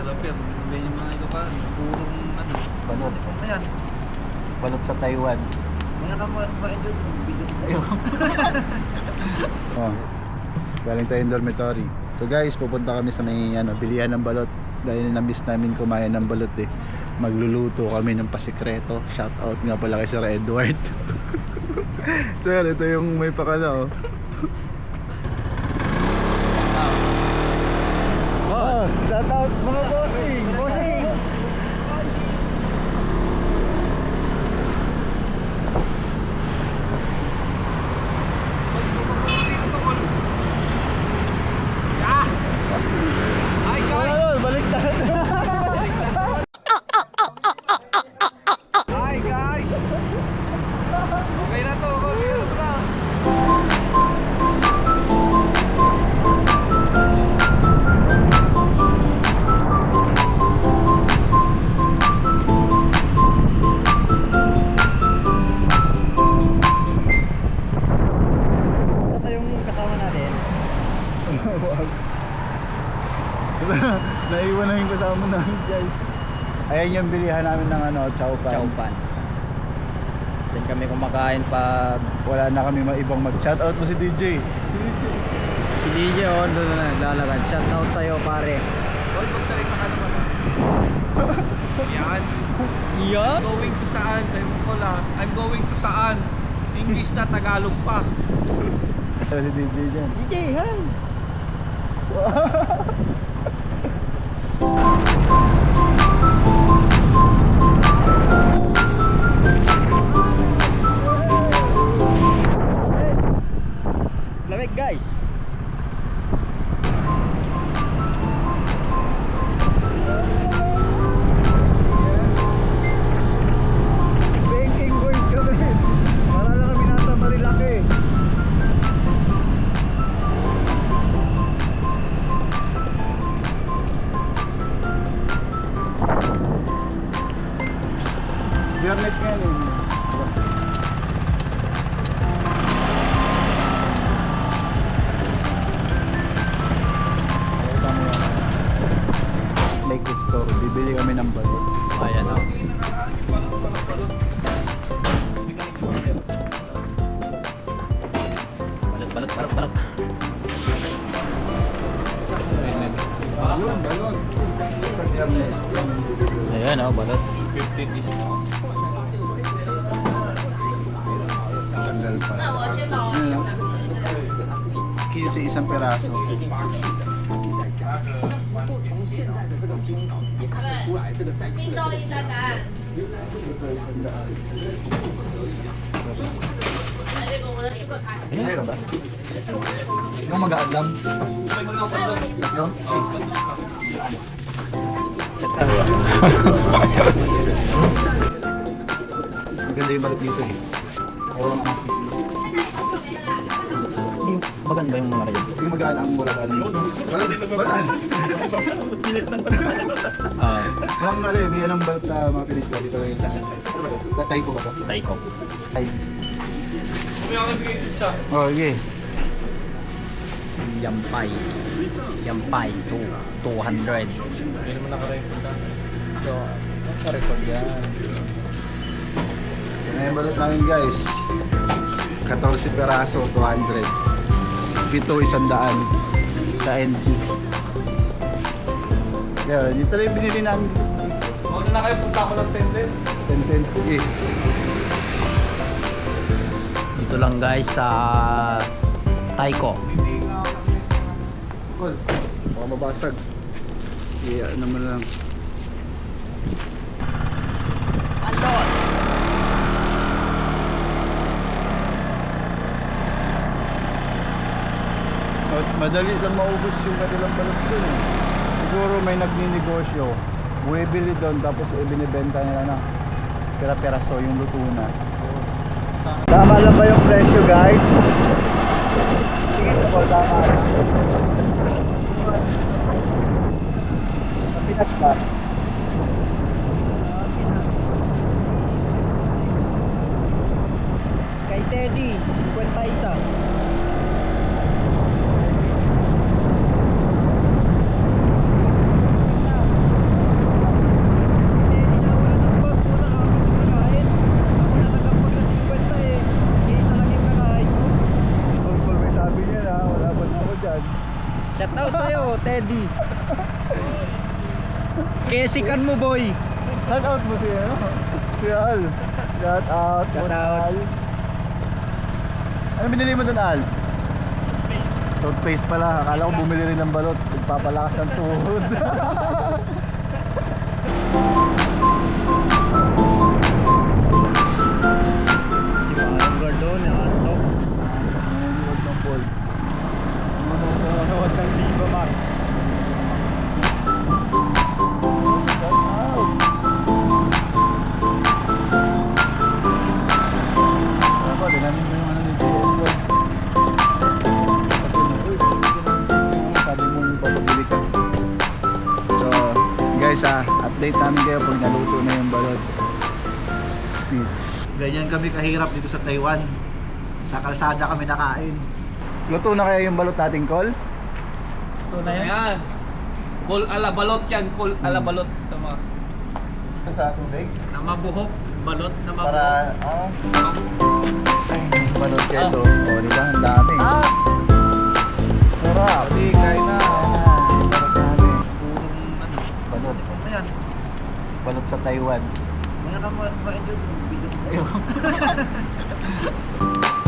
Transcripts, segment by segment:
Yan. Ganyan yung mga ilokan. Purong ano. Balot. Ayan. Balot sa Taiwan. Mga kamuhan ba mo? Video mo. Ayun. oh. Galing tayong dormitory. So guys, pupunta kami sa may ano, bilihan ng balot. Dahil na-miss namin kumain ng balot eh. Magluluto kami ng pasikreto. Shout out nga pala kay Sir Edward. Sir, ito yung may pakala oh. মূলত Naiwan na yung kasama namin guys. Ayan yung bilihan namin ng ano, chow pan. Chowpan. Diyan kami kumakain pag Wala na kami ma- ibang mag shout out mo si DJ. DJ. si DJ on doon na naglalakad. Shout out sa'yo pare. Tol, magsalita ka naman. Yan. Yup! Going to saan? Sabi mo ko lang. I'm going to saan? English na Tagalog pa. Si DJ dyan. DJ, hi! Biyernes ngayon eh. It store. Bibili kami ng balot. Ayan o. Balat, balat, balat, balat. Yun, balot. Basta biyernes. Ayan, oh, balot. 50 is na. Tanggal pa. Hmm. 15 isang peraso. Meron ba? Ikaw mag-aadlam? Ikaw? Maganda yung balat dito eh. Puro na kasi sila. Maganda yung mga rayos. Yung mag-aalam ang. Balat, balat. Ah, Yung ano yun, yan ang balat na mga pilista dito yung sa... Tatay ko ba ito? tay ko. Tay. May. Oh, okay. Yampay. Yampay. Two, 200. Hindi naman nakarecord na. So, nakarecord yan. Yung balat namin guys. 14 peraso, 200. Pito, isang daan. Sa NT. Yan, yun talaga yung binili namin. Mauna na kayo punta ako ng tenden. 10 10 eh. Dito lang guys sa Taiko. Cool. Baka mabasag. Yeah, naman lang. At madali lang maubos yung kanilang balot dun eh. Siguro may nagninegosyo. Buwibili doon tapos ibinibenta nila na pera-peraso yung luto na. Tama lang ba yung presyo guys? Pinas ba? ready. Kesikan mo, boy. Shout out mo siya. Si Al. Shout out. Shout out. Al. Ano binili mo doon, Al? Toothpaste pala. Akala ko bumili rin ng balot. Nagpapalakas ng tuhod. guys ah, update namin kayo pag naluto na yung balot. Peace. Ganyan kami kahirap dito sa Taiwan. Sa kalsada kami nakain. Luto na kaya yung balot nating call? Ito na yan. Ayan. Kul ala balot yan. Kul ala balot. Tama. Sa tubig? Na mabuhok. Balot na mabuhok. Para. Ay, balot keso. Oh, di ba? Ang dami. Sarap. Taiwan. Mga ka ma-enjoy mo. Video.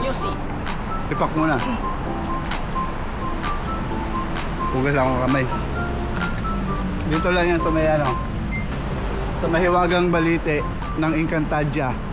Yun, si. Ipak muna. Hugas lang ang kamay. Dito lang yan sa may ano. Sa mahiwagang balite ng Encantadia.